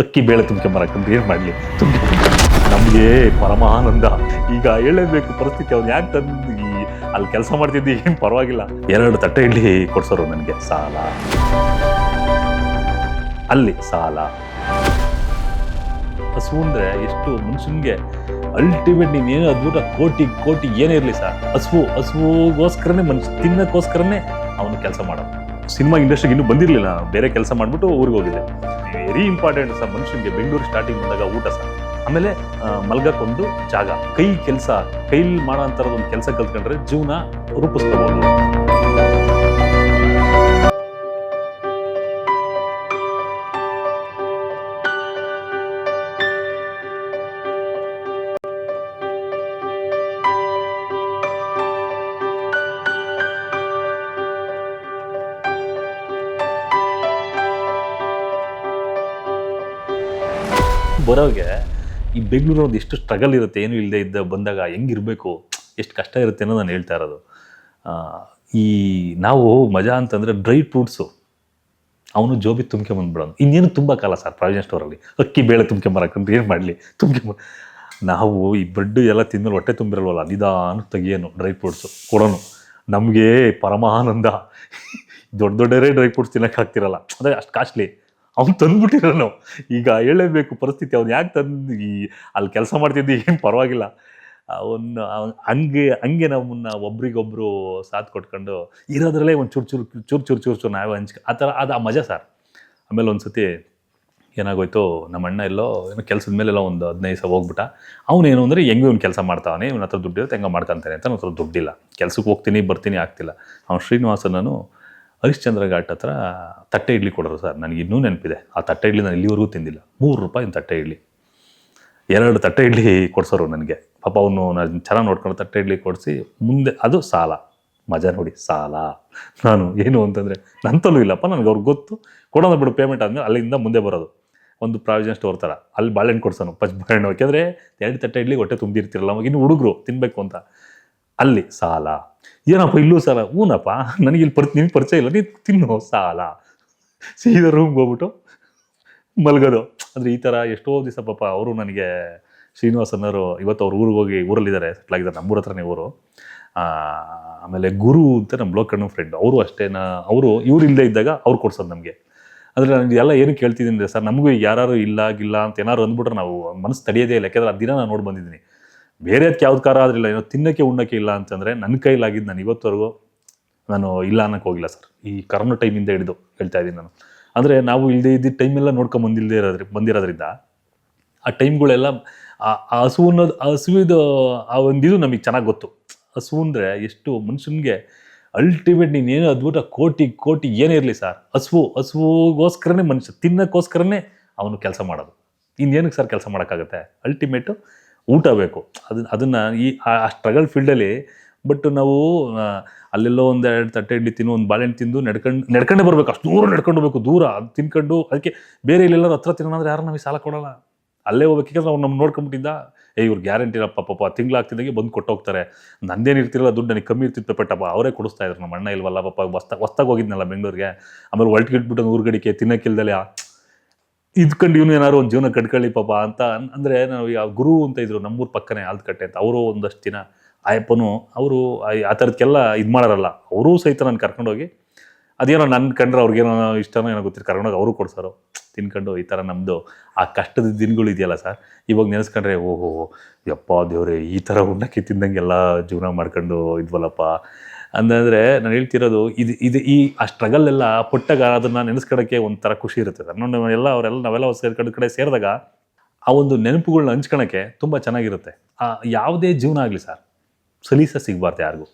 ಅಕ್ಕಿ ಬೇಳೆ ತುಂಬ್ಕೊಂಬರಕ್ಕಂತ ಏನು ಮಾಡಲಿ? ತುಂಬಿ ನಮಗೆ ಪರಮಾನಂದ, ಈಗ ಹೇಳಲೇಬೇಕು ಪರಿಸ್ಥಿತಿ, ಅವ್ನು ಯಾಕೆ ತಂದು ಅಲ್ಲಿ ಕೆಲಸ ಮಾಡ್ತಿದ್ದಿ, ಏನು ಪರವಾಗಿಲ್ಲ. ಎರಡು ತಟ್ಟೆ ಇಡ್ಲಿ ಕೊಡ್ಸೋರು ನನಗೆ, ಸಾಲ. ಅಲ್ಲಿ ಸಾಲ. ಹಸು ಅಂದರೆ ಎಷ್ಟು ಮನುಷ್ಯನಿಗೆ ಅಲ್ಟಿಮೇಟ್ ನೀನೇನು ಅದ್ಭುತ, ಕೋಟಿ ಕೋಟಿ ಏನೇ ಇರಲಿ ಸರ್ ಹಸುವು ಹಸುವಿಗೋಸ್ಕರನೇ ಮನುಷ್ಯ ತಿನ್ನಕ್ಕೋಸ್ಕರನೇ ಅವನು ಕೆಲಸ ಮಾಡೋದು. ಸಿನಿಮಾ ಇಂಡಸ್ಟ್ರಿಗೆ ಇನ್ನೂ ಬಂದಿರಲಿಲ್ಲ, ಬೇರೆ ಕೆಲಸ ಮಾಡಿಬಿಟ್ಟು ಊರಿಗೆ ಹೋಗಿದ್ದೆ. ವೆರಿ ಇಂಪಾರ್ಟೆಂಟ್ ಸರ್ ಮನುಷ್ಯನಿಗೆ ಬೆಂಗಳೂರು ಸ್ಟಾರ್ಟಿಂಗ್ ಬಂದಾಗ ಊಟ ಸರ್ ಆಮೇಲೆ ಮಲ್ಗಕ್ಕೊಂದು ಜಾಗ. ಕೈ ಕೆಲಸ, ಕೈಲಿ ಮಾಡೋ ಒಂದು ಕೆಲಸ ಕಲ್ತ್ಕೊಂಡ್ರೆ ಜೀವನ ರೂಪಿಸ್ಕೋಬೋದು. ಬರೋಗೆ ಈ ಬೆಂಗಳೂರಲ್ಲಿ ಎಷ್ಟು ಸ್ಟ್ರಗಲ್ ಇರುತ್ತೆ, ಏನು ಇಲ್ಲದೆ ಇದ್ದ ಬಂದಾಗ ಹೆಂಗಿರಬೇಕು ಎಷ್ಟು ಕಷ್ಟ ಇರುತ್ತೆ ಅನ್ನೋದು ನಾನು ಹೇಳ್ತಾ ಇರೋದು. ಈ ನಾವು ಮಜಾ ಅಂತಂದರೆ ಡ್ರೈ ಫ್ರೂಟ್ಸು ಅವನು ಜೋಬಿ ತುಂಬ್ಕೊಂಬಂದ್ಬಿಡೋನು ಇನ್ನೇನು ತುಂಬ ಕಾಲ ಸರ್ ಪ್ರಾವಿಷನ್ ಸ್ಟೋರಲ್ಲಿ ಅಕ್ಕಿ ಬೇಳೆ ಅಂತ ಏನು ಮಾಡಲಿ? ತುಂಬ್ಕೊಂಬ ನಾವು ಈ ಬ್ರೆಡ್ ಎಲ್ಲ ತಿಂದಮೇಲೆ ಹೊಟ್ಟೆ ತುಂಬಿರಲ್ವಲ್ಲ, ನಿಧಾನ ತೆಗಿಯೋನು ಡ್ರೈ ಫ್ರೂಟ್ಸು ಕೊಡೋನು. ನಮಗೆ ಪರಮಾನಂದ. ದೊಡ್ಡ ದೊಡ್ಡರೇ ಡ್ರೈ ಫ್ರೂಟ್ಸ್ ತಿನ್ನೋಕ್ಕಾಗ್ತಿರಲ್ಲ. ಅಂದರೆ ಅಷ್ಟು ಕಾಸ್ಟ್ಲಿ ಅವ್ನು ತಂದ್ಬಿಟ್ಟಿರೋನು ಈಗ ಹೇಳಲೇಬೇಕು ಪರಿಸ್ಥಿತಿ, ಅವ್ನು ಯಾಕೆ ತಂದು, ಈ ಅಲ್ಲಿ ಕೆಲಸ ಮಾಡ್ತಿದ್ದಿ, ಏನು ಪರವಾಗಿಲ್ಲ. ಅವನ್ನ ಅವ್ನ್ ಹಂಗೆ ಹಂಗೆ ನಮ್ಮನ್ನ ಒಬ್ರಿಗೊಬ್ರು ಸಾಥ್ ಕೊಟ್ಕೊಂಡು ಇರೋದ್ರಲ್ಲೇ ಒಂದು ಚೂರು ಚೂರು ಚೂರು ಚೂರು ಚೂರು ಚೂರು ನಾವೇ ಹಂಚ್ ಆ ಥರ ಅದು ಆ ಮಜಾ ಸರ್. ಆಮೇಲೆ ಒಂದು ಸತಿ ಏನಾಗೋಯ್ತು ನಮ್ಮ ಅಣ್ಣ ಎಲ್ಲೋ ಏನೋ ಕೆಲಸದ ಮೇಲೆಲ್ಲ ಒಂದು ಹದಿನೈದು ಸಾವಿರ ಹೋಗ್ಬಿಟ್ಟ. ಅವನೇನು ಅಂದರೆ ಹೆಂಗೆ ಒಂದು ಕೆಲಸ ಮಾಡ್ತಾವನೆ, ಇವನ ಹತ್ರ ದುಡ್ಡಿರುತ್ತೆ ಹೆಂಗೆ ಮಾಡ್ತಾನೆ ಅಂತ ನನ್ನ ಹತ್ರ ದುಡ್ಡಿಲ್ಲ. ಕೆಲಸಕ್ಕೆ ಹೋಗ್ತೀನಿ, ಬರ್ತೀನಿ, ಆಗ್ತಿಲ್ಲ. ಅವ್ನು ಶ್ರೀನಿವಾಸನನು ಹರಿಶ್ಚಂದ್ರ ಘಾಟ್ ಹತ್ರ ತಟ್ಟೆ ಇಡ್ಲಿ ಕೊಡೋರು ಸರ್. ನನಗೆ ಇನ್ನೂ ನೆನಪಿದೆ. ಆ ತಟ್ಟೆ ಇಡ್ಲಿ ನಾನು ಇಲ್ಲಿವರೆಗೂ ತಿಂದಿಲ್ಲ. ಮೂರು ರೂಪಾಯಿ ತಟ್ಟೆ ಇಡ್ಲಿ. ಎರಡು ತಟ್ಟೆ ಇಡ್ಲಿ ಕೊಡ್ಸೋರು ನನಗೆ. ಪಾಪ ಅವನು ನಾನು ಚೆನ್ನಾಗಿ ನೋಡ್ಕೊಂಡು ತಟ್ಟೆ ಇಡ್ಲಿ ಕೊಡಿಸಿ ಮುಂದೆ ಅದು ಸಾಲ. ಮಜಾ ನೋಡಿ, ಸಾಲ. ನಾನು ಏನು ಅಂತಂದರೆ ನಂತಲ್ಲೂ ಇಲ್ಲಪ್ಪ, ನನಗೆ ಅವ್ರಿಗೆ ಗೊತ್ತು. ಕೊಡೋಣ ಬಿಡು ಪೇಮೆಂಟ್ ಆದಮೇಲೆ ಅಲ್ಲಿಂದ ಮುಂದೆ ಬರೋದು. ಒಂದು ಪ್ರಾವಿಷನ್ ಸ್ಟೋರ್ ಥರ ಅಲ್ಲಿ ಬಾಳೆಹಣ್ಣು ಕೊಡ್ಸೋನು. ಪಚ್ ಬಾಳೆಹಣ್ಣು ಯಾಕೆಂದರೆ ಎರಡು ತಟ್ಟೆ ಇಡ್ಲಿ, ಹೊಟ್ಟೆ ತುಂಬಿರ್ತಿರಲ್ಲ. ಅವಾಗ ಇನ್ನು ಹುಡುಗರು ತಿನ್ನಬೇಕು ಅಂತ. ಅಲ್ಲಿ ಸಾಲ. ಏನಪ್ಪ ಇಲ್ಲೂ ಸಾಲ? ಊನಪ್ಪ ನನಗೆ ಇಲ್ಲಿ ಪರಿ ನಿಮ್ಗೆ ಪರಿಚಯ ಇಲ್ಲ. ನೀನು ತಿನ್ನು ಸಾಲ. ಸೀದಾ ರೂಮ್ಗೆ ಹೋಗ್ಬಿಟ್ಟು ಮಲಗೋದು. ಅಂದರೆ ಈ ಥರ ಎಷ್ಟೋ ದಿವಸ ಪಾಪ ಅವರು ನನಗೆ ಶ್ರೀನಿವಾಸನವರು ಇವತ್ತು ಅವ್ರ ಊರಿಗೆ ಹೋಗಿ ಊರಲ್ಲಿದ್ದಾರೆ. ಸೆಟ್ಲ್ ಆಗಿದ್ದಾರೆ. ನಮ್ಮೂರ ಹತ್ರನೇ ಆ, ಆಮೇಲೆ ಗುರು ಅಂತ ನಮ್ಮ ಲೋಕಣ್ಣು ಫ್ರೆಂಡ್ ಅವರು ಅಷ್ಟೇನ ಅವರು ಇವ್ರು ಇಲ್ಲದೆ ಇದ್ದಾಗ ಅವ್ರು ಕೊಡ್ಸೋದು ನಮಗೆ. ಅಂದರೆ ನನಗೆ ಎಲ್ಲ ಏನು ಕೇಳ್ತಿದ್ದೀನಿ ಸರ್ ನಮಗೂ ಯಾರು ಇಲ್ಲ ಆಗಿಲ್ಲ ಅಂತ ಏನಾದ್ರು ಅಂದ್ಬಿಟ್ರೆ ನಾವು ಮನಸ್ಸು ತಡೆಯೋದೇ ಇಲ್ಲ. ಯಾಕೆಂದ್ರೆ ಆ ದಿನ ನಾನು ನೋಡಿ ಬಂದಿದ್ದೀನಿ. ಬೇರೆ ಅದಕ್ಕೆ ಯಾವ್ದು ಕಾರ ಆದ್ರಿಲ್ಲ, ಏನೋ ತಿನ್ನಕ್ಕೆ ಉಣ್ಣಕ್ಕೆ ಇಲ್ಲ ಅಂತಂದರೆ ನನ್ನ ಕೈಲಾಗಿದ್ದು ನಾನು ಇವತ್ತವರೆಗೂ ನಾನು ಇಲ್ಲ ಅನ್ನಕ್ಕೆ ಹೋಗಿಲ್ಲ ಸರ್. ಈ ಕರೋನಾ ಟೈಮಿಂದ ಹಿಡಿದು ಹೇಳ್ತಾ ಇದ್ದೀನಿ ನಾನು. ಅಂದರೆ ನಾವು ಇಲ್ಲದೆ ಇದ್ದಿದ್ದ ಟೈಮೆಲ್ಲ ನೋಡ್ಕೊಂಡು ಬಂದಿಲ್ಲದೆ ಇರೋದ್ರಿ, ಬಂದಿರೋದ್ರಿಂದ ಆ ಟೈಮ್ಗಳೆಲ್ಲ ಆ ಹಸು ಅನ್ನೋದು, ಹಸುವಿದು ಆ ಒಂದಿದು ನಮಗೆ ಚೆನ್ನಾಗಿ ಗೊತ್ತು. ಹಸು ಅಂದರೆ ಎಷ್ಟು ಮನುಷ್ಯನಿಗೆ ಅಲ್ಟಿಮೇಟ್ ನೀನೇನು ಅದ್ಭುತ ಕೋಟಿ ಕೋಟಿ ಏನೇ ಇರಲಿ ಸರ್. ಹಸುವು ಹಸುವಿಗೋಸ್ಕರನೇ ಮನುಷ್ಯ, ತಿನ್ನಕ್ಕೋಸ್ಕರನೇ ಅವನು ಕೆಲಸ ಮಾಡೋದು. ಇನ್ನೇನಕ್ಕೆ ಸರ್ ಕೆಲಸ ಮಾಡೋಕ್ಕಾಗತ್ತೆ? ಅಲ್ಟಿಮೇಟು ಊಟ ಬೇಕು. ಅದನ್ನ ಅದನ್ನು ಈ, ಆ ಸ್ಟ್ರಗಲ್ ಫೀಲ್ಡಲ್ಲಿ ಬಟ್ ನಾವು ಅಲ್ಲೆಲ್ಲೋ ಒಂದು ಎರಡು ತಟ್ಟೆ ಇಡ್ಲಿ ತಿನ್ನು, ಒಂದು ಬಾಳೆಹಣ್ಣು ತಿಂದು ನಡ್ಕೊಂಡು, ನಡ್ಕೊಂಡೇ ಬರಬೇಕು. ಅಷ್ಟು ದೂರ ನಡ್ಕೊಂಡು ಹೋಗ್ಬೇಕು, ದೂರ. ಅದು ತಿನ್ಕೊಂಡು ಅದಕ್ಕೆ ಬೇರೆ ಇಲ್ಲೆಲ್ಲರೂ ಹತ್ರ ತಿನ್ನೋದ್ರೆ ಯಾರು ನಮಗೆ ಸಾಲ ಕೊಡೋಲ್ಲ. ಅಲ್ಲೇ ಹೋಗ್ಬೇಕು. ಅವ್ರು ನಮ್ಮ ನೋಡ್ಕೊಂಬಿಟ್ಟಿದ್ದ, ಏ, ಇವ್ರು ಗ್ಯಾರಂಟಿ ಇರಪ್ಪ, ಪಾಪ ತಿಂಗಳಾಗ್ತಿದ್ದಾಗೆ ಬಂದು ಕೊಟ್ಟೋಗ್ತಾರೆ. ನಂದೇನು ಇರ್ತಿರಲ್ಲ ದುಡ್ಡು, ನನಗೆ ಕಮ್ಮಿ ಇರ್ತಿತ್ತು, ಪೆಟ್ಟಪ್ಪ. ಅವರೇ ಕೊಡಿಸ್ತಾ ಇದ್ರು ನಮ್ಮ ಅಣ್ಣ ಇಲ್ವಲ್ಲ, ಪಾಪ ಹೊಸ್ತಾಗ ಹೋಗಿದ್ನಲ್ಲ ಬೆಂಗಳೂರಿಗೆ. ಆಮೇಲೆ ಒಳ್ಟಿಗಿಟ್ಬಿಟ್ಟು ಊರ್ಗಡಿಕೆ ತಿನ್ನಕ್ಕಿಲ್ದಲೆ ಇದ್ಕೊಂಡು ಇವನು ಏನಾದ್ರು ಒಂದು ಜೀವನ ಕಟ್ಕೊಳ್ಳಿ ಪಾಪ ಅಂತ ಅಂದರೆ ನಾವು ಯಾವ ಗುರು ಅಂತ ಇದ್ರು ನಮ್ಮೂರ ಪಕ್ಕನೇ ಆಲ್ದಕಟ್ಟೆ ಅಂತ. ಅವರು ಒಂದಷ್ಟು ದಿನ ಆಯಪ್ಪನು ಅವರು ಆ ಥರದಕ್ಕೆಲ್ಲ ಇದು ಮಾಡೋರಲ್ಲ. ಅವರೂ ಸಹಿತ ನಾನು ಕರ್ಕೊಂಡೋಗಿ ಅದೇನೋ ನನ್ನ ಕಂಡ್ರೆ ಅವ್ರಿಗೇನೋ ಇಷ್ಟನೋ ಏನೋ ಗೊತ್ತಿಲ್ಲ. ಕರ್ಕೊಂಡೋಗಿ ಅವರು ಕೊಡ್ಸೋರು. ತಿನ್ಕೊಂಡು ಈ ಥರ ನಮ್ಮದು ಆ ಕಷ್ಟದ ದಿನಗಳು ಇದೆಯಲ್ಲ ಸರ್. ಇವಾಗ ನೆನೆಸ್ಕೊಂಡ್ರೆ ಓಹೋ ಯಪ್ಪ ದೇವ್ರೆ, ಈ ಥರ ಉಣ್ಣಕ್ಕೆ ತಿಂದಂಗೆಲ್ಲ ಜೀವನ ಮಾಡ್ಕೊಂಡು ಇದ್ವಲ್ಲಪ್ಪ. ಅಂತಂದರೆ ನಾನು ಹೇಳ್ತಿರೋದು, ಇದು ಇದು ಈ, ಆ ಸ್ಟ್ರಗಲ್ ಎಲ್ಲ ಪುಟ್ಟಾಗ ಅದನ್ನು ನೆನೆಸ್ಕೊಳ್ಳೋಕ್ಕೆ ಒಂಥರ ಖುಷಿ ಇರುತ್ತೆ ನಾವು ಎಲ್ಲ ಅವರೆಲ್ಲ ನಾವೆಲ್ಲ ಹೊಸ ಕಡೆ ಸೇರಿದಾಗ ಆ ಒಂದು ನೆನಪುಗಳನ್ನ ಹಂಚ್ಕೊಳಕ್ಕೆ ತುಂಬ ಚೆನ್ನಾಗಿರುತ್ತೆ. ಆ ಯಾವುದೇ ಜೀವನ ಆಗಲಿ ಸರ್, ಸಲೀಸ ಸಿಗಬಾರ್ದು ಯಾರಿಗೂ.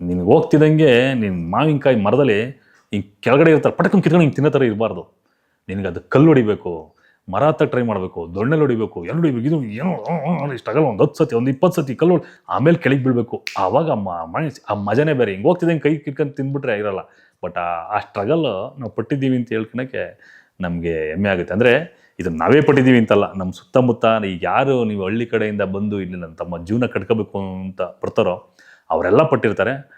ನೀನು ಹೋಗ್ತಿದ್ದಂಗೆ ನಿಮ್ಮ ಮಾವಿನಕಾಯಿ ಮರದಲ್ಲಿ ಹಿಂಗೆ ಕೆಳಗಡೆ ಇರ್ತಾರೆ, ಪಟಕನ್ ಕಿತ್ಕೊಂಡು ಹಿಂಗೆ ತಿನ್ನೋ ಥರ ಇರಬಾರ್ದು. ನಿನಗೆ ಅದು ಕಲ್ಲು ಹೊಡಿಬೇಕು. ಮರ ಹತ್ತ ಟ್ರೈ ಮಾಡಬೇಕು, ದೊಣ್ಣೆಲ್ ಹೊಡಿಬೇಕು ಎಲ್ಲಿ ಹೊಡಿಬೇಕು, ಇದು ಏನೋ ಸ್ಟ್ರಗಲ್ ಒಂದು ಹತ್ತು ಸತಿ, ಒಂದು ಇಪ್ಪತ್ತು ಸತಿ ಕಲ್ಲು ಆಮೇಲೆ ಕೆಳಗೆ ಬೀಳಬೇಕು. ಆವಾಗ ಆ ಮ- ಮನೆ ಆ ಮಜಾನೇ ಬೇರೆ. ಹಿಂಗೆ ಹೋಗ್ತಿದ್ದಂಗೆ ಕೈ ಕಿಟ್ಕೊಂಡು ತಿಂದ್ಬಿಟ್ರೆ ಇರಲ್ಲ. ಬಟ್ ಆ ಸ್ಟ್ರಗಲ್ ನಾವು ಪಟ್ಟಿದ್ದೀವಿ ಅಂತ ಹೇಳ್ಕೊಳಕ್ಕೆ ನಮಗೆ ಹೆಮ್ಮೆ ಆಗುತ್ತೆ. ಅಂದರೆ ಇದನ್ನು ನಾವೇ ಪಟ್ಟಿದ್ದೀವಿ ಅಂತಲ್ಲ. ನಮ್ಮ ಸುತ್ತಮುತ್ತ ಈಗ ಯಾರು ನೀವು ಹಳ್ಳಿ ಕಡೆಯಿಂದ ಬಂದು ಇಲ್ಲಿ ನನ್ನ ತಮ್ಮ ಜೀವನ ಕಟ್ಕೋಬೇಕು ಅಂತ ಬರ್ತಾರೋ ಅವರೆಲ್ಲ ಪಟ್ಟಿರ್ತಾರೆ.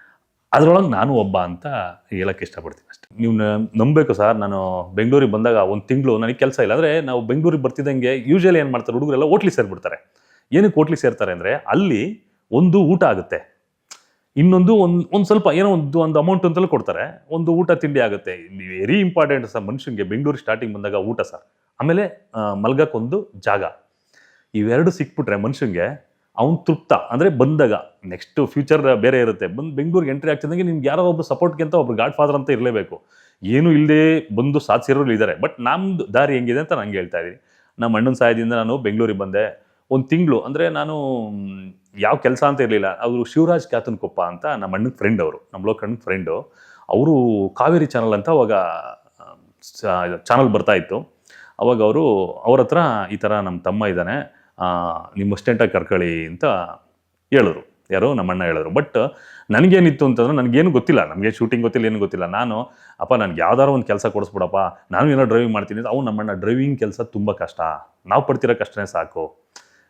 ಅದರೊಳಗೆ ನಾನು ಒಬ್ಬ ಅಂತ ಹೇಳಕ್ಕೆ ಇಷ್ಟಪಡ್ತೀನಿ ಅಷ್ಟೇ. ನೀವು ನಂಬಬೇಕು ಸರ್. ನಾನು ಬೆಂಗಳೂರಿಗೆ ಬಂದಾಗ ಒಂದು ತಿಂಗಳು ನನಗೆ ಕೆಲಸ ಇಲ್ಲ. ಅಂದರೆ ನಾವು ಬೆಂಗಳೂರಿಗೆ ಬರ್ತಿದ್ದಂಗೆ ಯೂಶಲಿ ಏನು ಮಾಡ್ತಾರೆ ಹುಡುಗರೆಲ್ಲ ಹೋಟ್ಲಿಗೆ ಸೇರಿಬಿಡ್ತಾರೆ. ಏನಕ್ಕೆ ಹೋಟ್ಲಿಗೆ ಸೇರ್ತಾರೆ ಅಂದರೆ ಅಲ್ಲಿ ಒಂದು ಊಟ ಆಗುತ್ತೆ. ಇನ್ನೊಂದು ಒಂದು ಒಂದು ಸ್ವಲ್ಪ ಏನೋ ಒಂದು ಒಂದು ಅಮೌಂಟ್ ಅಂತಲೂ ಕೊಡ್ತಾರೆ. ಒಂದು ಊಟ ತಿಂಡಿ ಆಗುತ್ತೆ. ವೆರಿ ಇಂಪಾರ್ಟೆಂಟ್ ಸರ್ ಮನುಷ್ಯನಿಗೆ ಬೆಂಗಳೂರು ಸ್ಟಾರ್ಟಿಂಗ್ ಬಂದಾಗ ಊಟ ಸರ್. ಆಮೇಲೆ ಮಲ್ಗಕ್ಕೊಂದು ಜಾಗ. ಇವೆರಡು ಸಿಕ್ಬಿಟ್ರೆ ಮನುಷ್ಯನಿಗೆ ಅವ್ನು ತೃಪ್ತ. ಅಂದರೆ ಬಂದಾಗ ನೆಕ್ಸ್ಟ್ ಫ್ಯೂಚರ್ ಬೇರೆ ಇರುತ್ತೆ. ಬಂದು ಬೆಂಗಳೂರಿಗೆ ಎಂಟ್ರಿ ಆಗ್ತಿದ್ದಂಗೆ ನಿಮ್ಗೆ ಯಾರೋ ಒಬ್ಬರು ಸಪೋರ್ಟ್ಗೆ ಅಂತ ಒಬ್ರು ಗಾಡ್ ಫಾದರ್ ಅಂತ ಇರಲೇಬೇಕು. ಏನೂ ಇಲ್ಲದೆ ಬಂದು ಸಾಧಿಸಿರೋರು ಇದ್ದಾರೆ ಬಟ್ ನಮ್ಮದು ದಾರಿ ಹೆಂಗಿದೆ ಅಂತ ನಂಗೆ ಹೇಳ್ತಾ ಇದ್ದೀನಿ. ನಮ್ಮ ಅಣ್ಣನ ಸಹಾಯದಿಂದ ನಾನು ಬೆಂಗಳೂರಿಗೆ ಬಂದೆ. ಒಂದು ತಿಂಗಳು, ಅಂದರೆ ನಾನು ಯಾವ ಕೆಲಸ ಅಂತ ಇರಲಿಲ್ಲ. ಅವರು ಶಿವರಾಜ್ ಕ್ಯಾತನ್ ಕೊಪ್ಪ ಅಂತ ನಮ್ಮ ಅಣ್ಣನ ಫ್ರೆಂಡ್ ಅವರು, ನಮ್ಮ ಲೋಕಣ್ಣನ ಫ್ರೆಂಡು ಅವರು ಕಾವೇರಿ ಚಾನಲ್ ಅಂತ ಅವಾಗ ಚಾನಲ್ ಬರ್ತಾ ಇತ್ತು. ಅವಾಗ ಅವರು, ಅವ್ರ ಹತ್ರ ಈ ಥರ ನಮ್ಮ ತಮ್ಮ ಇದ್ದಾನೆ ನಿಮ್ಮ ಅಸ್ಟೆಂಟಾಗಿ ಕರ್ಕೊಳ್ಳಿ ಅಂತ ಹೇಳಿದ್ರು ಯಾರೋ ನಮ್ಮಣ್ಣ ಹೇಳಿದ್ರು ಬಟ್ ನನಗೇನಿತ್ತು ಅಂತಂದ್ರೆ ನನಗೇನು ಗೊತ್ತಿಲ್ಲ. ನಮಗೆ ಶೂಟಿಂಗ್ ಗೊತ್ತಿಲ್ಲ, ಏನು ಗೊತ್ತಿಲ್ಲ. ನಾನು, ಅಪ್ಪ, ನನಗೆ ಯಾವ್ದಾರು ಒಂದು ಕೆಲಸ ಕೊಡಿಸ್ಬಿಡಪ್ಪ. ನಾನು ಏನೋ ಡ್ರೈವಿಂಗ್ ಮಾಡ್ತೀನಿ. ಅವ್ನು ನಮ್ಮಣ್ಣ ಡ್ರೈವಿಂಗ್ ಕೆಲಸ ತುಂಬ ಕಷ್ಟ. ನಾವು ಪಡ್ತಿರೋ ಕಷ್ಟನೇ ಸಾಕು.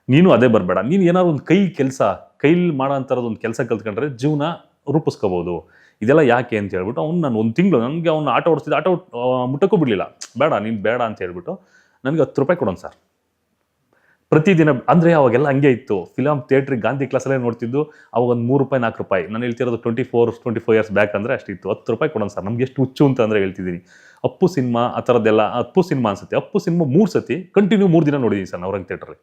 ನೀನು ಅದೇ ಬರಬೇಡ. ನೀನು ಏನಾದ್ರು ಒಂದು ಕೈ ಕೆಲಸ, ಕೈಲಿ ಮಾಡೋ ಒಂದು ಕೆಲಸ ಕಲ್ತ್ಕೊಂಡ್ರೆ ಜೀವನ ರೂಪಿಸ್ಕೋಬೋದು. ಇದೆಲ್ಲ ಯಾಕೆ ಅಂತ ಹೇಳ್ಬಿಟ್ಟು ಅವ್ನು ನಾನು ಒಂದು ತಿಂಗಳು, ನನಗೆ ಅವ್ನು ಆಟೋ ಓಡಿಸ್ತಿದ್ದೆ ಆಟೋ ಮುಟ್ಟಕ್ಕೂ ಬಿಡಲಿಲ್ಲ. ಬೇಡ, ನೀನು ಬೇಡ ಅಂತ ಹೇಳ್ಬಿಟ್ಟು ನನಗೆ ಹತ್ತು ರೂಪಾಯಿ ಕೊಡೋಣ ಸರ್. ಪ್ರತಿದಿನ, ಅಂದರೆ ಅವಾಗೆಲ್ಲ ಹಂಗೆ ಇತ್ತು. ಫಿಲಮ್ ಥಿಯೇಟ್ರಿಗೆ ಗಾಂಧಿ ಕ್ಲಾಸಲ್ಲೇ ನೋಡ್ತಿದ್ದು, ಅವಾಗ ಒಂದು ಮೂರು ರೂಪಾಯಿ, ನಾಲ್ಕು ರೂಪಾಯಿ. ನಾನು ಹೇಳ್ತಿರೋದು twenty four twenty four years back ಅಂದರೆ ಅಷ್ಟಿತ್ತು ಹತ್ತು ರೂಪಾಯಿ ಕೊಡೋಣ ಸರ್, ನಮ್ಗೆ ಎಷ್ಟು ಹುಚ್ಚು ಅಂತ ಅಂದರೆ ಹೇಳ್ತಿದ್ದೀನಿ. ಅಪ್ಪು ಸಿನಿಮಾ ಆ ಥರದ್ದೆಲ್ಲ ಅಪ್ಪು ಸಿನಿಮಾ ಅನ್ಸುತ್ತೆ. ಅಪ್ಪು ಸಿನಿಮಾ ಮೂರು ಸತಿ ಕಂಟಿನ್ಯೂ ಮೂರು ದಿನ ನೋಡಿದ್ದೀನಿ ಸರ್ ನವರಂಗ್ ಥಿಯೇಟ್ರಲ್ಲಿ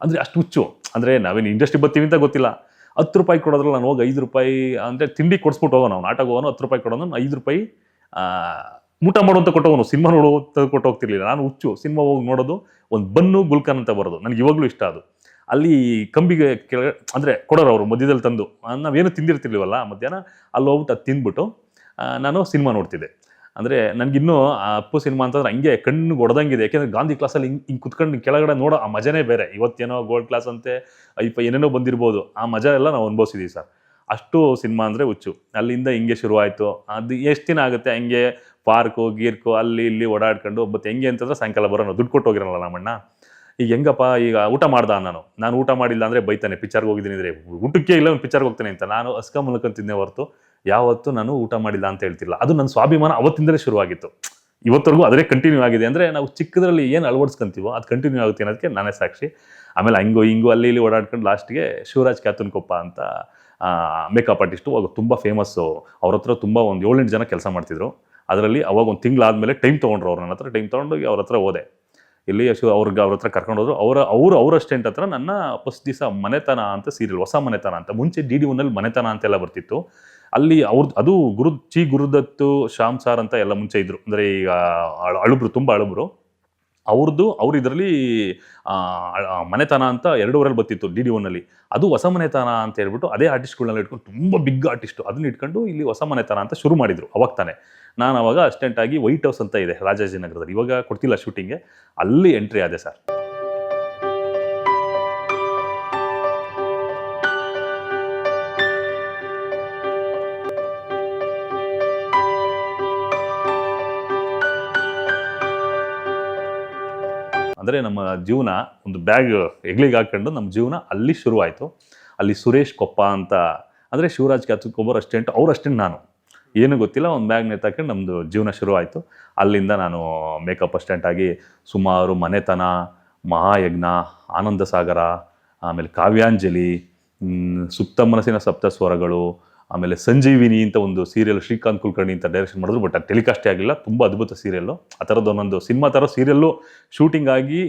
ಅಂದರೆ ಅಷ್ಟು ಹುಚ್ಚು. ಅಂದರೆ ನಾವೇನು ಇಂಡಸ್ಟ್ರಿ ಬರ್ತೀವಿ ಅಂತ ಗೊತ್ತಿಲ್ಲ. ಹತ್ತು ರೂಪಾಯಿ ಕೊಡೋದ್ರಲ್ಲಿ ನಾನು ಹೋಗಿ ಐದು ರೂಪಾಯಿ, ಅಂದರೆ ತಿಂಡಿ ಕೊಡಿಸ್ಬಿಟ್ಟು ಹೋಗೋಣ ನಾವು ನಾಟಕ ಹೋಗೋನು ಹತ್ತು ರೂಪಾಯಿ ಕೊಡೋನು, ಐದು ರೂಪಾಯಿ ಊಟ ಮಾಡುವಂತ ಕೊಟ್ಟವನು ಸಿನಿಮಾ ನೋಡೋ ಕೊಟ್ಟು ಹೋಗ್ತಿರ್ಲಿಲ್ಲ. ನಾನು ಹುಚ್ಚು ಸಿನಿಮಾ ಹೋಗಿ ನೋಡೋದು, ಒಂದು ಬನ್ನು, ಗುಲ್ಕನ್ ಅಂತ ಬರೋದು. ನನಗೆ ಇವಾಗಲೂ ಇಷ್ಟ ಅದು. ಅಲ್ಲಿ ಕಂಬಿಗೆ ಕೆಳ, ಅಂದರೆ ಕೊಡೋರು ಅವರು ಮಧ್ಯದಲ್ಲಿ ತಂದು. ನಾವೇನು ತಿಂದಿರ್ತಿರ್ಲಿವಲ್ಲ ಮಧ್ಯಾಹ್ನ ಅಲ್ಲಿ ಹೋಗ್ಬಿಟ್ಟು ಅದು ತಿಂದ್ಬಿಟ್ಟು ನಾನು ಸಿನಿಮಾ ನೋಡ್ತಿದ್ದೆ. ಅಂದರೆ ನನಗಿನ್ನೂ ಆ ಅಪ್ಪು ಸಿನಿಮಾ ಅಂತಂದ್ರೆ ಹಂಗೆ ಕಣ್ಣು ಹೊಡೆದಂಗಿದೆ ಯಾಕೆಂದರೆ ಗಾಂಧಿ ಕ್ಲಾಸಲ್ಲಿ ಹಿಂಗೆ ಹಿಂಗೆ ಕುತ್ಕೊಂಡು ಕೆಳಗಡೆ ನೋಡೋ ಆ ಮಜನೇ ಬೇರೆ. ಇವತ್ತೇನೋ ಗೋಲ್ಡ್ ಕ್ಲಾಸ್ ಅಂತೆ ಐಪ ಏನೇನೋ ಬಂದಿರ್ಬೋದು. ಆ ಮಜಾ ಎಲ್ಲ ನಾವು ಅನುಭವಿಸಿದ್ದೀವಿ ಸರ್. ಅಷ್ಟು ಸಿನಿಮಾ ಅಂದರೆ ಹುಚ್ಚು. ಅಲ್ಲಿಂದ ಹಿಂಗೆ ಶುರುವಾಯಿತು. ಅದು ಎಷ್ಟು ದಿನ ಆಗುತ್ತೆ, ಹಂಗೆ ಪಾರ್ಕು, ಗೀರ್ಕು, ಅಲ್ಲಿ ಇಲ್ಲಿ ಓಡಾಡ್ಕೊಂಡು ಮತ್ತೆ ಹೆಂಗೆ ಅಂತಂದ್ರೆ ಸಾಯಂಕಾಲ ಬರೋಣ ದುಡ್ಡು ಕೊಟ್ಟು ಹೋಗಿರಲ್ಲ ನಮ್ಮಣ್ಣ ಈಗ ಹೆಂಗಪ್ಪ, ಈಗ ಊಟ ಮಾಡ್ದ ನಾನು. ನಾನು ಊಟ ಮಾಡಿಲ್ಲ ಅಂದರೆ ಬೈತಾನೆ ಪಿಕ್ಚರ್ಗೆ ಹೋಗಿದ್ದೀನಿ ಅಂದರೆ. ಊಟಕ್ಕೆ ಇಲ್ಲ ಒಂದು ಹೋಗ್ತಾನೆ ಅಂತ. ನಾನು ಅಸ್ಕ ಮುಲ್ಕಂತಿದ್ದೆ ಹೊರತು ಯಾವತ್ತೂ ನಾನು ಊಟ ಮಾಡಿಲ್ಲ ಅಂತ ಹೇಳ್ತಿಲ್ಲ ಅದು ನನ್ನ ಸ್ವಾಭಿಮಾನ ಅವತ್ತಿಂದಲೇ ಶುರುವಾಗಿತ್ತು. ಇವತ್ತರೆಗೂ ಅದೇ ಕಂಟಿನ್ಯೂ ಆಗಿದೆ ಅಂದರೆ ನಾವು ಚಿಕ್ಕದ್ರಲ್ಲಿ ಏನು ಅಳವಡಿಸ್ಕೊಂತೀವೋ ಅದು ಕಂಟಿನ್ಯೂ ಆಗುತ್ತೆ ಅನ್ನೋದಕ್ಕೆ ನಾನೇ ಸಾಕ್ಷಿ. ಆಮೇಲೆ ಹಿಂಗೋ ಹಿಂಗೋ, ಅಲ್ಲಿ ಇಲ್ಲಿ ಓಡಾಡ್ಕೊಂಡು ಲಾಸ್ಟ್ಗೆ ಶಿವರಾಜ್ ಕ್ಯಾತನ್ ಕೊಪ್ಪ ಅಂತ ಮೇಕಪ್ ಆರ್ಟಿಸ್ಟು ಅವಾಗ ತುಂಬ ಫೇಮಸ್ಸು ಅವ್ರ ಹತ್ರ ತುಂಬ ಒಂದು ಏಳೆಂಟು ಜನ ಕೆಲಸ ಮಾಡ್ತಿದ್ರು. ಅದರಲ್ಲಿ ಅವಾಗ ಒಂದು ತಿಂಗಳಾದಮೇಲೆ ಟೈಮ್ ತೊಗೊಂಡ್ರು ಅವ್ರು ನನ್ನ ಹತ್ರ ಟೈಮ್ ತೊಗೊಂಡು ಅವ್ರ ಹತ್ರ ಹೋದೆ. ಇಲ್ಲಿ ಯಶು ಅವ್ರಿಗೆ ಅವ್ರ ಹತ್ರ ಕರ್ಕೊಂಡೋದ್ರು ಅವರ, ಅವರು ಅವ್ರ ಅಸ್ಟೆಂಟ್ ಹತ್ರ ನನ್ನ ಫಸ್ಟ್ ದಿವಸ ಮನೆತನ ಅಂತ ಸೀರಿಯಲ್ ಹೊಸ ಮನೆತನ ಅಂತ. ಮುಂಚೆ ಡಿ ಡಿ ಒನ್ನಲ್ಲಿ ಮನೆತನ ಅಂತೆಲ್ಲ ಬರ್ತಿತ್ತು. ಅಲ್ಲಿ ಅವ್ರದ್ದು ಅದು ಗುರು ಚಿ ಗುರುದತ್ತು ಶ್ಯಾಮ್ ಸಾರ್ ಅಂತ ಎಲ್ಲ ಮುಂಚೆ ಇದ್ದರು ಅಂದರೆ ಈಗ ಅಳ- ಅಳುಬ್ರು, ತುಂಬ ಅಳುಬ್ರು. ಅವ್ರದ್ದು ಅವ್ರು ಇದರಲ್ಲಿ ಮನೆತನ ಅಂತ ಎರಡೂವರೆಲ್ಲಿ ಬತ್ತಿತ್ತು ಡಿ ಡಿ ಒನ್ನಲ್ಲಿ. ಅದು ಹೊಸ ಮನೆತನ ಅಂತ ಹೇಳ್ಬಿಟ್ಟು ಅದೇ ಆರ್ಟಿಸ್ಟ್ಗಳನ್ನೆಲ್ಲ ಇಟ್ಕೊಂಡು ತುಂಬ ಬಿಗ್ ಆರ್ಟಿಸ್ಟು. ಅದನ್ನ ಇಟ್ಕೊಂಡು ಇಲ್ಲಿ ಹೊಸ ಮನೆತನ ಅಂತ ಶುರು ಮಾಡಿದ್ರು, ಅವಾಗ ತಾನೆ. ನಾನು ಅವಾಗ ಅಸ್ಟೆಂಟಾಗಿ ವೈಟ್ ಹೌಸ್ ಅಂತ ಇದೆ ರಾಜಾಜಿನಗರದಲ್ಲಿ ಇವಾಗ ಕೊಡ್ತಿಲ್ಲ ಶೂಟಿಂಗ್ಗೆ ಅಲ್ಲಿ ಎಂಟ್ರಿ ಆದೆ ಸರ್. ಅಂದರೆ ನಮ್ಮ ಜೀವನ ಒಂದು ಬ್ಯಾಗ್ ಹೆಗ್ಲಿಗೆ ಹಾಕ್ಕೊಂಡು ನಮ್ಮ ಜೀವನ ಅಲ್ಲಿ ಶುರುವಾಯಿತು. ಅಲ್ಲಿ ಸುರೇಶ್ ಕೊಪ್ಪ ಅಂತ, ಅಂದರೆ ಶಿವರಾಜ್ ಕ್ಯಾತುಕೊಬ್ಬರ್ ಅಸ್ಟೆಂಟ್ ಅವ್ರು ಅಷ್ಟೇ ನಾನು. ಏನು ಗೊತ್ತಿಲ್ಲ, ಒಂದು ಬ್ಯಾಗ್ ನೇತಾಕೊಂಡು ನಮ್ಮದು ಜೀವನ ಶುರುವಾಯಿತು. ಅಲ್ಲಿಂದ ನಾನು ಮೇಕಪ್ ಅಸ್ಟೆಂಟಾಗಿ ಸುಮಾರು ಮನೆತನ, ಮಹಾಯಜ್ಞ ಆನಂದ ಸಾಗರ ಆಮೇಲೆ ಕಾವ್ಯಾಂಜಲಿ ಸುಪ್ತ ಮನಸ್ಸಿನ ಸಪ್ತ ಸ್ವರಗಳು ಆಮೇಲೆ ಸಂಜೀವಿನಿ ಅಂತ ಒಂದು ಸೀರಿಯಲ್ ಶ್ರೀಕಾಂತ್ ಕುಲಕರ್ಣಿ ಅಂತ ಡೈರೆಕ್ಷನ್ ಮಾಡಿದ್ರು ಬಟ್ ಅದು ಟೆಲಿಕಾಸ್ಟೇ ಆಗಿಲ್ಲ. ತುಂಬ ಅದ್ಭುತ ಸೀರಿಯಲ್ಲು ಆ ಥರದ್ದು ಒಂದೊಂದು ಸಿನಿಮಾ ಥರ ಸೀರಿಯಲ್ಲು ಶೂಟಿಂಗ್ ಆಗಿ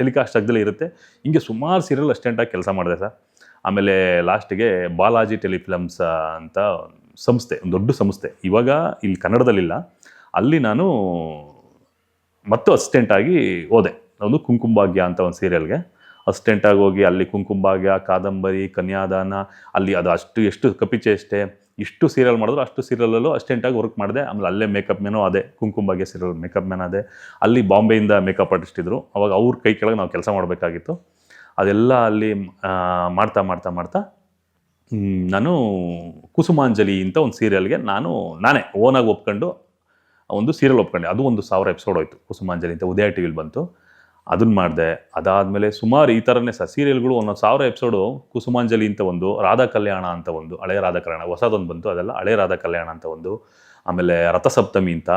ಟೆಲಿಕಾಸ್ಟ್ ಆಗದಲ್ಲೇ ಇರುತ್ತೆ. ಹಿಂಗೆ ಸುಮಾರು ಸೀರಿಯಲ್ ಅಸ್ಟೆಂಟಾಗಿ ಕೆಲಸ ಮಾಡಿದೆ ಸರ್. ಆಮೇಲೆ ಲಾಸ್ಟಿಗೆ ಬಾಲಾಜಿ ಟೆಲಿಫಿಲಮ್ಸ್ ಅಂತ ಸಂಸ್ಥೆ, ಒಂದು ದೊಡ್ಡ ಸಂಸ್ಥೆ. ಇವಾಗ ಇಲ್ಲಿ ಕನ್ನಡದಲ್ಲಿಲ್ಲ. ಅಲ್ಲಿ ನಾನು ಮತ್ತು ಅಸಿಸ್ಟೆಂಟ್ ಆಗಿ ಹೋದೆ. ಒಂದು ಕುಂಕುಂಭಾಗ್ಯ ಅಂತ ಒಂದು ಸೀರಿಯಲ್ಗೆ ಅಸಿಸ್ಟೆಂಟ್ ಆಗಿ ಹೋಗಿ ಅಲ್ಲಿ ಕುಂಕುಂಭಾಗ್ಯ, ಕಾದಂಬರಿ, ಕನ್ಯಾದಾನ, ಅಲ್ಲಿ ಅದು ಅಷ್ಟು, ಎಷ್ಟು ಕಪಿಚೇಷ್ಟೆ ಇಷ್ಟು ಸೀರಿಯಲ್ ಮಾಡಿದ್ರು ಅಷ್ಟು ಸೀರಿಯಲಲ್ಲೂ ಅಸ್ಟೆಂಟಾಗಿ ವರ್ಕ್ ಮಾಡಿದೆ. ಆಮೇಲೆ ಅಲ್ಲೇ ಮೇಕಪ್ ಮೇನು ಅದೇ, ಕುಂಕುಂಭಾಗ್ಯ ಸೀರಿಯಲ್ ಮೇಕಪ್ ಮ್ಯಾನ್ ಅದೇ. ಅಲ್ಲಿ ಬಾಂಬೆಯಿಂದ ಮೇಕಪ್ ಆರ್ಟಿಸ್ಟ್ ಇದ್ದರು ಅವಾಗ ಅವ್ರ ಕೈ ಕೆಳಗೆ ನಾವು ಕೆಲಸ ಮಾಡಬೇಕಾಗಿತ್ತು. ಅದೆಲ್ಲ ಅಲ್ಲಿ ಮಾಡ್ತಾ ಮಾಡ್ತಾ ಮಾಡ್ತಾ ನಾನು ಕುಸುಮಾಂಜಲಿ ಅಂತ ಒಂದು ಸೀರಿಯಲ್ಗೆ ನಾನು, ನಾನೇ ಓನಾಗಿ ಒಪ್ಕೊಂಡು ಒಂದು ಸೀರಿಯಲ್ ಒಪ್ಕೊಂಡೆ. ಅದು ಒಂದು ಸಾವಿರ ಎಪಿಸೋಡ್ ಹೋಯಿತು ಕುಸುಮಾಂಜಲಿ ಅಂತ ಉದಯ ಟಿ ವಿಲಿ ಬಂತು. ಅದನ್ನ ಮಾಡಿದೆ. ಅದಾದಮೇಲೆ ಸುಮಾರು ಈ ಥರನೇ ಸಹ ಸೀರಿಯಲ್ಗಳು ಒಂದೊಂದು ಸಾವಿರ ಎಪಿಸೋಡು ಕುಸುಮಾಂಜಲಿ ಅಂತ ಒಂದು, ರಾಧಾ ಕಲ್ಯಾಣ ಅಂತ ಒಂದು ಹಳೆಯ ರಾಧಾ ಕಲ್ಯಾಣ, ಹೊಸದೊಂದು ಬಂತು. ಅದೆಲ್ಲ ಹಳೆಯ ರಾಧಾ ಕಲ್ಯಾಣ ಅಂತ ಒಂದು, ಆಮೇಲೆ ರಥಸಪ್ತಮಿ ಅಂತ,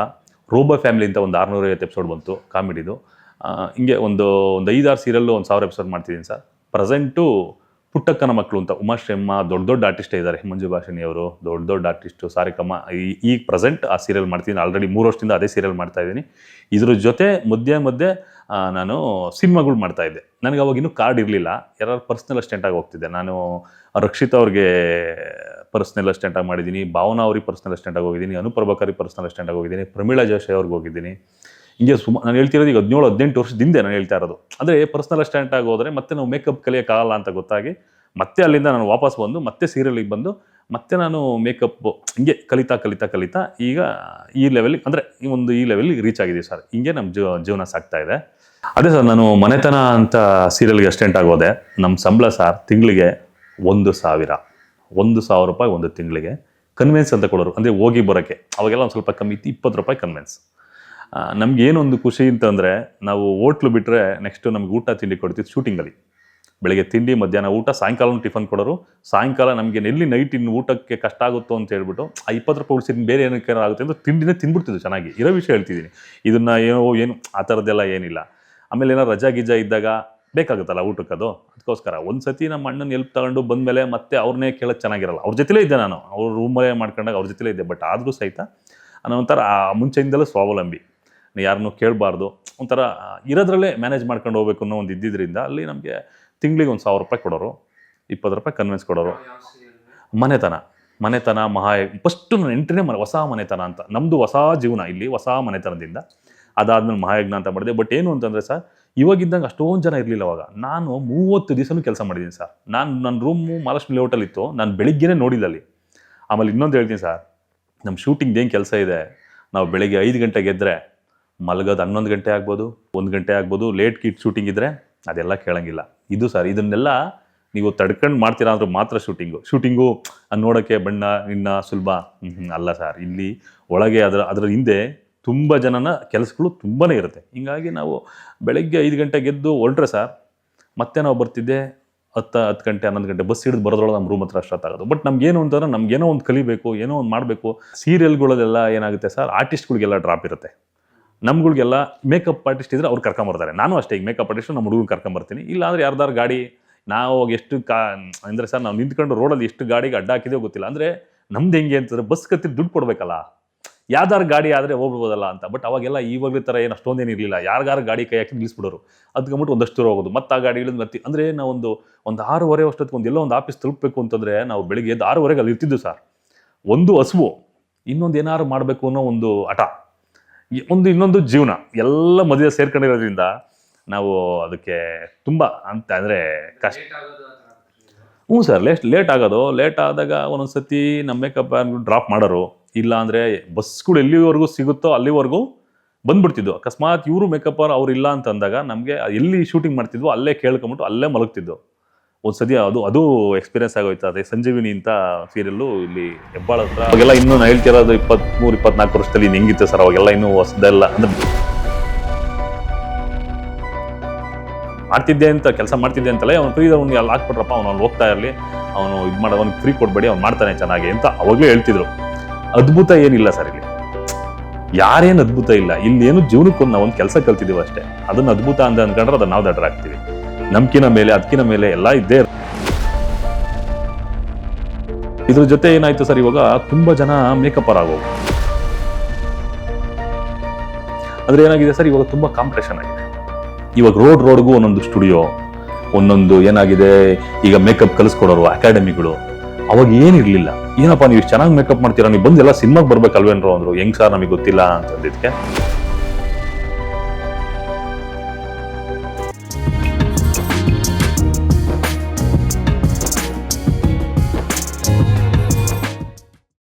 ರೋಬೋ ಫ್ಯಾಮಿಲಿ ಅಂತ ಒಂದು ಆರುನೂರೈವತ್ತು ಎಪಿಸೋಡ್ ಬಂತು ಕಾಮಿಡಿದು. ಹಿಂಗೆ ಒಂದು ಒಂದು ಐದಾರು ಸೀರಿಯಲ್ಲು ಒಂದು ಸಾವಿರ ಎಪಿಸೋಡ್ ಮಾಡ್ತಿದ್ದೀನಿ ಸರ್. ಪ್ರೆಸೆಂಟು ಪುಟ್ಟಕ್ಕನ ಮಕ್ಕಳು ಅಂತ ಉಮಾಶ್ರೀಮ್ಮ ದೊಡ್ಡ ದೊಡ್ಡ ಆರ್ಟಿಸ್ಟ್ ಇದ್ದಾರೆ. ಮಂಜು ಭಾಷಣಿ ಅವರು, ದೊಡ್ಡ ದೊಡ್ಡ ಆರ್ಟಿಸ್ಟು ಸಾರಿಕಮ್ಮ. ಈ ಈಗ ಪ್ರೆಸೆಂಟ್ ಆ ಸೀರಿಯಲ್ ಮಾಡ್ತೀನಿ. ಆಲ್ರೆಡಿ ಮೂರು ವರ್ಷದಿಂದ ಅದೇ ಸೀರಿಯಲ್ ಮಾಡ್ತಾ ಇದ್ದೀನಿ. ಇದ್ರ ಜೊತೆ ಮಧ್ಯೆ ಮಧ್ಯೆ ನಾನು ಸಿನಿಮಾಗಳು ಮಾಡ್ತಾ ಇದ್ದೆ. ನನಗೆ ಅವಾಗ ಇನ್ನೂ ಕಾರ್ಡ್ ಇರಲಿಲ್ಲ. ಯಾರು ಪರ್ಸ್ನಲ್ ಅಸ್ಟೆಂಟಾಗಿ ಹೋಗ್ತಿದ್ದೆ. ನಾನು ರಕ್ಷಿತ್ ಅವ್ರಿಗೆ ಪರ್ಸ್ನಲ್ ಅಸ್ಟೆಂಟಾಗಿ ಮಾಡಿದ್ದೀನಿ. ಭಾವನಾ ಅವ್ರಿಗೆ ಪರ್ಸ್ನಲ್ ಅಸ್ಟೆಂಟಾಗಿ ಹೋಗಿದ್ದೀನಿ. ಅನುಪ್ರಭಾಕರಿ ಪರ್ಸ್ನಲ್ ಅಸ್ಟೆಂಟಾಗಿ ಹೋಗಿದ್ದೀನಿ. ಪ್ರಮೀಳಾ ಜೋಶಿ ಅವ್ರಿಗೆ ಹೋಗಿದ್ದೀನಿ. ಹಿಂಗೆ ಸುಮ, ನಾನು ಹೇಳ್ತಿರೋದು ಈಗ ಹದಿನೇಳು, ಹದಿನೆಂಟು ವರ್ಷದಿಂದ ನಾನು ಹೇಳ್ತಾ ಇರೋದು. ಅಂದರೆ ಪರ್ಸ್ನಲ್ ಅಸ್ಟೆಂಟ್ ಆಗೋದ್ರೆ ಮತ್ತೆ ನಾವು ಮೇಕಪ್ ಕಲಿಯೋಕ್ಕಾಗಲ್ಲ ಅಂತ ಗೊತ್ತಾಗಿ ಮತ್ತೆ ಅಲ್ಲಿಂದ ನಾನು ವಾಪಸ್ ಬಂದು ಮತ್ತೆ ಸೀರಿಯಲಿಗೆ ಬಂದು ಮತ್ತೆ ನಾನು ಮೇಕಪ್ ಹಿಂಗೆ ಕಲಿತಾ ಕಲಿತಾ ಕಲಿತಾ ಈಗ ಈ ಲೆವೆಲ್ ಅಂದರೆ ಈ ಒಂದು ಈ ಲೆವೆಲ್ಗೆ ರೀಚ್ ಆಗಿದ್ದೀವಿ ಸರ್. ಹಿಂಗೆ ನಮ್ಮ ಜೀವ, ಜೀವನ ಸಾಗ್ತಾ ಇದೆ. ಅದೇ ಸರ್, ನಾನು ಮನೆತನ ಅಂತ ಸೀರಿಯಲ್ಗೆ ಅಸ್ಟೆಂಟ್ ಆಗೋದೆ ನಮ್ಮ ಸಂಬಳ ಸರ್ ತಿಂಗಳಿಗೆ ಒಂದು ಸಾವಿರ. ಒಂದು ಸಾವಿರ ರೂಪಾಯಿ ಒಂದು ತಿಂಗಳಿಗೆ ಕನ್ವೆನ್ಸ್ ಅಂತ ಕೊಡೋರು. ಅಂದರೆ ಹೋಗಿ ಬರೋಕ್ಕೆ. ಅವಾಗೆಲ್ಲ ಒಂದು ಸ್ವಲ್ಪ ಕಮ್ಮಿ ಇತ್ತು, ಇಪ್ಪತ್ತು ರೂಪಾಯಿ ಕನ್ವೆನ್ಸ್ ನಮ್ಗೆ ಏನೊಂದು ಖುಷಿ ಅಂತಂದರೆ ನಾವು ಹೋಟ್ಲು ಬಿಟ್ಟರೆ ನೆಕ್ಸ್ಟು ನಮ್ಗೆ ಊಟ ತಿಂಡಿ ಕೊಡ್ತಿದ್ದು ಶೂಟಿಂಗಲ್ಲಿ ಬೆಳಗ್ಗೆ ತಿಂಡಿ, ಮಧ್ಯಾಹ್ನ ಊಟ ಸಾಯಂಕಾಲ ಟಿಫನ್ ಕೊಡೋರು. ಸಾಯಂಕಾಲ ನಮಗೆ ಎಲ್ಲಿ ನೈಟ್ ಇನ್ನು ಊಟಕ್ಕೆ ಕಷ್ಟ ಆಗುತ್ತೋ ಅಂತ ಹೇಳ್ಬಿಟ್ಟು, ಆ, ಇಪ್ಪತ್ತು ರೂಪಾಯಿ ಉಳಿಸಿದ ಬೇರೆ ಏನಕ್ಕೆ ಆಗುತ್ತೆ? ಅಂತ ತಿಂಡಿನೇ ತಿಂದ್ಬಿಡ್ತಿದ್ದು ಚೆನ್ನಾಗಿ. ಇರೋ ವಿಷಯ ಹೇಳ್ತಿದ್ದೀನಿ ಇದನ್ನು ಏನೋ, ಏನು, ಆ ಥರದ್ದೆಲ್ಲ ಏನಿಲ್ಲ. ಆಮೇಲೆ ಏನೋ ರಜಾ ಗಿಜಾ ಇದ್ದಾಗ ಬೇಕಾಗುತ್ತಲ್ಲ ಊಟಕ್ಕೆ ಅದು? ಅದಕ್ಕೋಸ್ಕರ ಒಂದು ಸತಿ ನಮ್ಮ ಅಣ್ಣನ ಎಲ್ಪ್ ತಗೊಂಡು ಬಂದಮೇಲೆ ಮತ್ತೆ ಅವ್ರನ್ನೇ ಕೇಳೋದು ಚೆನ್ನಾಗಿರಲ್ಲ. ಅವ್ರ ಜೊತೆಲೇ ಇದ್ದೆ ನಾನು. ಅವ್ರ ರೂಮಲ್ಲೇ ಮಾಡ್ಕೊಂಡಾಗ ಅವ್ರ ಜೊತೆಲೇ ಇದ್ದೆ. ಬಟ್ ಆದರೂ ಸಹಿತ ಅನ್ನೋ ಒಂಥರ ಆ ಮುಂಚೆಯಿಂದಲೂ ಸ್ವಾವಲಂಬಿ. ಯಾರನ್ನೂ ಕೇಳಬಾರ್ದು. ಒಂಥರ ಇರೋದ್ರಲ್ಲೇ ಮ್ಯಾನೇಜ್ ಮಾಡ್ಕೊಂಡು ಹೋಗ್ಬೇಕು ಅನ್ನೋ ಒಂದು ಇದ್ದಿದ್ದರಿಂದ ಅಲ್ಲಿ ನಮಗೆ ತಿಂಗಳಿಗೆ ಒಂದು ಸಾವಿರ ರೂಪಾಯಿ ಕೊಡೋರು, ಇಪ್ಪತ್ತು ರೂಪಾಯಿ ಕನ್ವಿನ್ಸ್ ಕೊಡೋರು. ಮನೆತನ ಮನೆತನ, ಮಹಾ ಫಸ್ಟು ನನ್ನ ಎಂಟ್ರಿನೇ ಮನೆ, ಹೊಸ ಮನೆತನ ಅಂತ. ನಮ್ಮದು ಹೊಸ ಜೀವನ, ಇಲ್ಲಿ ಹೊಸ ಮನೆತನದಿಂದ. ಅದಾದ್ಮೇಲೆ ಮಹಾಯಜ್ಞ ಅಂತ ಮಾಡಿದೆ. ಬಟ್ ಏನು ಅಂತಂದರೆ ಸರ್ ಇವಾಗಿದ್ದಂಗೆ ಅಷ್ಟೊಂದು ಜನ ಇರಲಿಲ್ಲ ಅವಾಗ. ನಾನು ಮೂವತ್ತು ದಿವಸನೂ ಕೆಲಸ ಮಾಡಿದ್ದೀನಿ ಸರ್ ನಾನು ನನ್ನ ರೂಮು ಮಹಾಲಕ್ಷ್ಮಿ ಲೇಔಟಲ್ಲಿ ಇತ್ತು. ನಾನು ಬೆಳಿಗ್ಗೆನೇ ನೋಡಿಲ್ಲ ಅಲ್ಲಿ. ಆಮೇಲೆ ಇನ್ನೊಂದು ಹೇಳ್ತೀನಿ ಸರ್ ನಮ್ಮ ಶೂಟಿಂಗ್ದು ಏನು ಕೆಲಸ ಇದೆ? ನಾವು ಬೆಳಿಗ್ಗೆ ಐದು ಗಂಟೆಗೆ ಎದ್ದರೆ ಮಲಗೋದು ಹನ್ನೊಂದು ಗಂಟೆ ಆಗ್ಬೋದು, ಒಂದು ಗಂಟೆ ಆಗ್ಬೋದು ಲೇಟ್ ಕಿಟ್ ಶೂಟಿಂಗ್ ಇದ್ದರೆ ಅದೆಲ್ಲ ಕೇಳಂಗಿಲ್ಲ. ಇದು ಸರ್, ಇದನ್ನೆಲ್ಲ ನೀವು ತಡ್ಕೊಂಡು ಮಾಡ್ತೀರಾ ಅಂದ್ರೆ ಮಾತ್ರ ಶೂಟಿಂಗು ಶೂಟಿಂಗು ನೋಡೋಕ್ಕೆ ಬಣ್ಣ, ಇನ್ನ ಸುಲಭ. ಅಲ್ಲ ಸರ್, ಇಲ್ಲಿ ಒಳಗೆ ಅದರ ಅದರ ಹಿಂದೆ ತುಂಬ ಜನನ, ಕೆಲಸಗಳು ತುಂಬಾ ಇರುತ್ತೆ. ಹಿಂಗಾಗಿ ನಾವು ಬೆಳಗ್ಗೆ ಐದು ಗಂಟೆಗೆ ಎದ್ದು ಹೊರಟ್ರೆ ಸರ್, ಮತ್ತೆ ನಾವು ಬರ್ತಿದ್ದೆ ಹತ್ತು ಹತ್ತು ಗಂಟೆ, ಹನ್ನೊಂದು ಗಂಟೆ ಬಸ್ ಹಿಡಿದು ಬರೋದ್ರೊಳಗೆ ನಮ್ಮ ರೂಮ್ ಹತ್ರ ಅಷ್ಟೊತ್ತಾಗೋದು ಬಟ್ ನಮ್ಗೇನು ಅಂತಂದ್ರೆ ನಮ್ಗೇನೋ ಒಂದು ಕಲಿಬೇಕು, ಏನೋ ಒಂದು ಮಾಡಬೇಕು. ಸೀರಿಯಲ್ಗಳಲ್ಲೆಲ್ಲ ಏನಾಗುತ್ತೆ ಸರ್ ಆರ್ಟಿಸ್ಟ್ಗಳಿಗೆಲ್ಲ ಡ್ರಾಪ್ ಇರುತ್ತೆ. ನಮ್ಗಳಿಗೆಲ್ಲ ಮೇಕಪ್ ಆರ್ಟಿಸ್ಟ್ ಇದ್ರೆ ಅವ್ರು ಕರ್ಕೊಂಬರ್ತಾರೆ ನಾನು ಅಷ್ಟೇ, ಈಗ ಮೇಕಪ್ ಆರ್ಟಿಸ್ಟ್ ನಮ್ಮ ಹುಡುಗನ ಕರ್ಕೊಂಬರ್ತೀನಿ ಇಲ್ಲ ಅಂದ್ರೆ ಯಾರ್ದಾರು ಗಾಡಿ, ನಾವು ಎಷ್ಟು ಕಾ, ಅಂದರೆ ಸರ್, ನಾವು ನಿಂತ್ಕೊಂಡು ರೋಡಲ್ಲಿ ಎಷ್ಟು ಗಾಡಿಗೆ ಅಡ್ಡ ಹಾಕಿದೆಯೋ ಗೊತ್ತಿಲ್ಲ. ಅಂದರೆ ನಮ್ದು ಹೆಂಗೆ ಅಂತಂದ್ರೆ ಬಸ್ ಕತ್ತಿ ದುಡ್ಡು ಕೊಡಬೇಕಲ್ಲ. ಯಾವ್ದಾರು ಗಾಡಿ ಆದರೆ ಹೋಗ್ಬಿಡ್ಬೋದಲ್ಲ ಅಂತ. ಬಟ್ ಅವಾಗೆಲ್ಲ ಇವಾಗಲೇ ಥರ ಏನು ಅಷ್ಟೊಂದೇನು ಇರಲಿಲ್ಲ. ಯಾರಿಗಾರು ಗಾಡಿ ಕೈ ಹಾಕಿ ನಿಲ್ಲಿಸ್ಬಿಡೋರು ಅದಕ್ಕೆ ಒಂದಷ್ಟು ದೂರ ಹೋಗೋದು. ಮತ್ತೆ ಆ ಗಾಡಿ ಇಳಿದು ಮತ್ತೆ, ಅಂದರೆ ನಾವು ಒಂದು ಒಂದು ಆರೂವರೆ ಅಷ್ಟೊತ್ತಿಗೆ ಒಂದು ಎಲ್ಲೋ ಒಂದು ಆಫೀಸ್ ತಲುಪಬೇಕು ಅಂತಂದರೆ ನಾವು ಬೆಳಿಗ್ಗೆ ಎದ್ದು ಆರೂವರೆಗೆ ಅಲ್ಲಿ ಇರ್ತಿದ್ದು ಸರ್. ಒಂದು ಹಸುವು, ಇನ್ನೊಂದು ಏನಾದ್ರು ಮಾಡಬೇಕು ಅನ್ನೋ ಒಂದು ಹಠ. ಒಂದು ಇನ್ನೊಂದು ಜೀವನ ಎಲ್ಲ ಮದುವೆ ಸೇರ್ಕೊಂಡಿರೋದ್ರಿಂದ ನಾವು ಅದಕ್ಕೆ ತುಂಬ ಅಂತ ಅಂದರೆ ಕಷ್ಟ. ಹ್ಞೂ ಸರ್ ಲೇಟ್ ಲೇಟ್ ಆಗೋದು. ಲೇಟ್ ಆದಾಗ ಒಂದೊಂದು ಸತಿ ನಮ್ಮ ಮೇಕಪ್ ಡ್ರಾಪ್ ಮಾಡೋರು. ಇಲ್ಲ ಅಂದರೆ ಬಸ್ಗಳು ಎಲ್ಲಿವರೆಗೂ ಸಿಗುತ್ತೋ ಅಲ್ಲಿವರೆಗೂ ಬಂದ್ಬಿಡ್ತಿದ್ವು. ಅಕಸ್ಮಾತ್ ಇವರು ಮೇಕಪ್ ಅವ್ರು ಇಲ್ಲ ಅಂತ ಅಂದಾಗ ನಮಗೆ ಎಲ್ಲಿ ಶೂಟಿಂಗ್ ಮಾಡ್ತಿದ್ವು ಅಲ್ಲೇ ಕೇಳ್ಕೊಂಬಿಟ್ಟು ಅಲ್ಲೇ ಮಲಗ್ತಿದ್ವು. ಒಂದು ಸದ್ಯ ಅದು ಅದು ಎಕ್ಸ್ಪೀರಿಯನ್ಸ್ ಆಗೋಯ್ತು. ಅದೇ ಸಂಜೀವಿನಿ ಅಂತ ಸೀರಿಯಲ್ಲು ಇಲ್ಲಿ ಹೆಬ್ಬಾಳ ಹತ್ರ. ಅವಾಗೆಲ್ಲ ಇನ್ನೂ ನಾನು ಹೇಳ್ತಿರೋದು ಇಪ್ಪತ್ತ್ಮೂರು ಇಪ್ಪತ್ನಾಲ್ಕು ವರ್ಷದಲ್ಲಿ ಇನ್ನು ಸರ್? ಅವಾಗೆಲ್ಲ ಇನ್ನೂ ಹೊಸದೆಲ್ಲ ಅಂದ್ರೆ ಮಾಡ್ತಿದ್ದೆ ಅಂತ, ಕೆಲಸ ಮಾಡ್ತಿದ್ದೆ ಅಂತಲೇ ಅವ್ನು ಫ್ರೀ ಅವ್ನಿಗೆ ಅಲ್ಲಿ ಹಾಕ್ಬಿಟ್ರಪ್ಪ, ಅವ್ನು ಅವ್ನು ಹೋಗ್ತಾ ಇರಲಿ. ಅವನು ಇದು ಮಾಡೋದು ಅವ್ನಿಗೆ ಫ್ರೀ ಕೊಡಬೇಡಿ, ಅವ್ನು ಮಾಡ್ತಾನೆ ಚೆನ್ನಾಗಿ ಅಂತ ಅವಾಗಲೇ ಹೇಳ್ತಿದ್ರು. ಅದ್ಭುತ ಏನಿಲ್ಲ ಸರ್ ಇಲ್ಲಿ. ಯಾರೇನು ಅದ್ಭುತ ಇಲ್ಲ. ಇಲ್ಲೇನು ಜೀವನಕ್ಕೊಂದು ನಾವು ಒಂದು ಕೆಲಸ ಕಲ್ತಿದ್ದೀವಿ ಅಷ್ಟೇ. ಅದನ್ನ ಅದ್ಭುತ ಅಂತ ಅಂದ್ಕೊಂಡ್ರೆ ಅದನ್ನ ನಾವು ದಡ್ರಾಗ್ತೀವಿ. ನಂಬಿಕಿನ ಮೇಲೆ ಅದಕ್ಕಿನ ಮೇಲೆ ಎಲ್ಲ ಇದ್ದೇ. ಇದ್ರ ಜೊತೆ ಏನಾಯ್ತು ಸರ್ ಇವಾಗ? ತುಂಬಾ ಜನ ಮೇಕಪ್ ಆಗೋವು ಅಂದ್ರೆ ಏನಾಗಿದೆ ಸರ್, ಇವಾಗ ತುಂಬಾ ಕಾಂಪಿಟೇಷನ್ ಆಗಿದೆ. ಇವಾಗ ರೋಡ್ ರೋಡ್ಗೂ ಒಂದೊಂದು ಸ್ಟುಡಿಯೋ ಒಂದೊಂದು ಏನಾಗಿದೆ, ಈಗ ಮೇಕಪ್ ಕಲಿಸ್ಕೊಡೋರು ಅಕಾಡೆಮಿಗಳು ಅವಾಗ ಏನಿರ್ಲಿಲ್ಲ ಏನಪ್ಪ, ನೀವು ಚೆನ್ನಾಗಿ ಮೇಕಪ್ ಮಾಡ್ತೀರಾ? ನೀವು ಬಂದು ಎಲ್ಲ ಸಿನಿಮಾಗೆ ಬರ್ಬೇಕಲ್ವೇನ್ರೋ ಅಂದ್ರು. ಹೆಂಗ್ ಸರ್ ನಮಗೆ ಗೊತ್ತಿಲ್ಲ ಅಂತಂದಿದ್ದಕ್ಕೆ